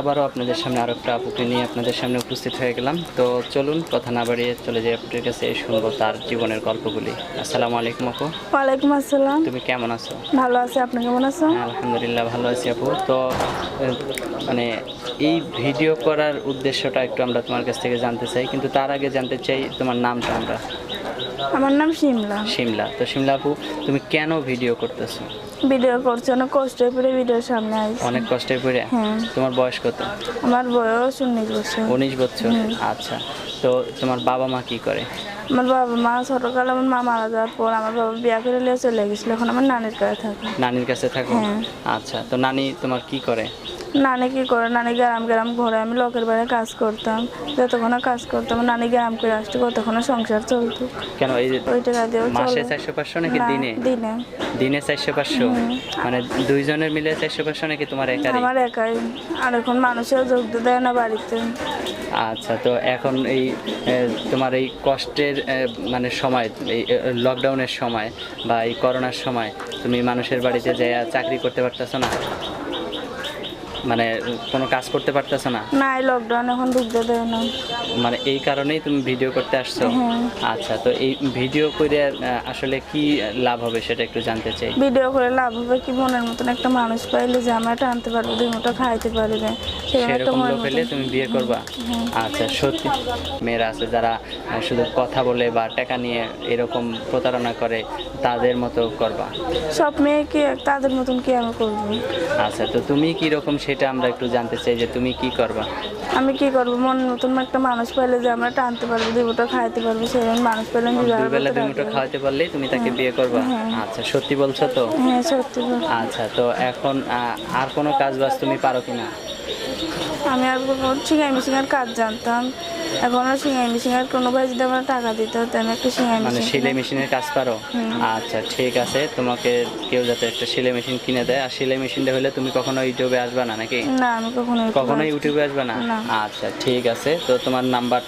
আবারও আপনাদের সামনে আরও একটা আপুকে নিয়ে আপনাদের সামনে উপস্থিত হয়ে গেলাম। তো চলুন কথা না বাড়িয়ে চলে যাই আপুটির কাছে শুনব তার জীবনের গল্পগুলি। আসসালামু আলাইকুম আপু। ওয়ালাইকুম আসসালাম। তুমি কেমন আছো? ভালো আছি আপনি কেমন আছেন? হ্যাঁ, আলহামদুলিল্লাহ ভালো আছি আপু। তো মানে এই ভিডিও করার উদ্দেশ্যটা একটু আমরা তোমার কাছ থেকে জানতে চাই কিন্তু তার আগে জানতে চাই তোমার নামটা আমরা। আমার নাম শিমলা। শিমলা। তো শিমলা আপু তুমি কেন ভিডিও করতেছো? ভিডিও করছি অনেক কষ্ট করে ভিডিওর সামনে আসছি অনেক কষ্টের পরে হ্যাঁ। তোমার বয়স কত? আমার বয়স উনিশ বছর। উনিশ বছর? আচ্ছা। তো তোমার বাবা মা কি করে? আমার বাবা মা ছোটকালে আমার মা মারা যাওয়ার পর আমার বাবা বিয়া করে নিয়ে চলে গেছিল। এখন আমার নানির কাছে থাকে। নানির কাছে থাকো? হ্যাঁ। আচ্ছা। তো নানি তোমার কি করে? নানি কি করে? নানি গ্রাম গ্রাম ঘুরে আমি লোকের বাড়ি কাজ করতাম। যতক্ষণ কাজ করতাম নানি গ্রাম করে আসতো কতক্ষণ সংসার চলতো। কেন এই যে ওই টাকা দিয়েও মাসে চারশো পাঁচশো নাকি দিনে? দিনে। দিনে চারশো পাঁচশো? মানে দুইজনের মিলে চারশো পাঁচশো নাকি তোমার একারই? আমার একাই। আর এখন মানুষেও যোগ দেয় না বাড়িতে। আচ্ছা তো এখন এই তোমার এই কষ্টের মানে সময় এই লকডাউনের সময় বা এই করোনার সময় তুমি মানুষের বাড়িতে যে চাকরি করতে পারতেছো না? মানে কোনো কাজ করতে পারতেছো না? না এই লকডাউন এখন ঢুকতে দেয় না মানে এই কারণেই তুমি ভিডিও করতে আসছো? হ্যাঁ। আচ্ছা তো এই ভিডিও করে আসলে কি লাভ হবে সেটা একটু জানতে চাই। ভিডিও করে লাভ হবে কি? মনের মতন একটা মানুষ পাইলে যে আমরা টানতে পারব দুই মুঠো খাইতে পারবে। সেরকম লোক হলে তুমি বিয়ে করবা? আচ্ছা সত্যি। মেয়েরা আছে যারা শুধু কথা বলে বা টাকা নিয়ে এরকম প্রতারণা করে তাদের মতো করবা। সব মেয়ে কি তাদের মতন কি আমি করব? আচ্ছা তো তুমি কি রকম সেটা আমরা একটু জানতে চাই যে তুমি কি করবা? আমি কি করব? মনের মতন একটা মানুষ পাইলে যে আমরা টানতে পারব মুঠো খাইতে পারব সেরকম মানুষ আমি বিবাহ দুই মুঠো খাওয়াতে পারলেই তুমি তাকে বিয়ে করবা? আচ্ছা সত্যি বলছো তো? হ্যাঁ সত্যি আচ্ছা তো এখন আর কোনো কাজ বাজ তুমি পারো কিনা? আমি আর সিঙ্গাই মিশিংয়ের কাজ জানতাম। এখন আর সিঙ্গাই মিশিংয়ের কোনো ভাই যদি আমার টাকা দিতে আমি একটা সিঙ্গাই মানে মেশিন সেলাই মেশিনের কাজ পারো? আচ্ছা ঠিক আছে। তোমাকে কেউ যাতে একটা সেলাই মেশিন কিনে দেয় আর সেলাই মেশিনটা হলে তুমি কখনো ইউটিউবে আসবে না নাকি? না আমি কখনো কখনো ইউটিউবে আসবে না? না। আচ্ছা ঠিক আছে। তো তোমার নাম্বার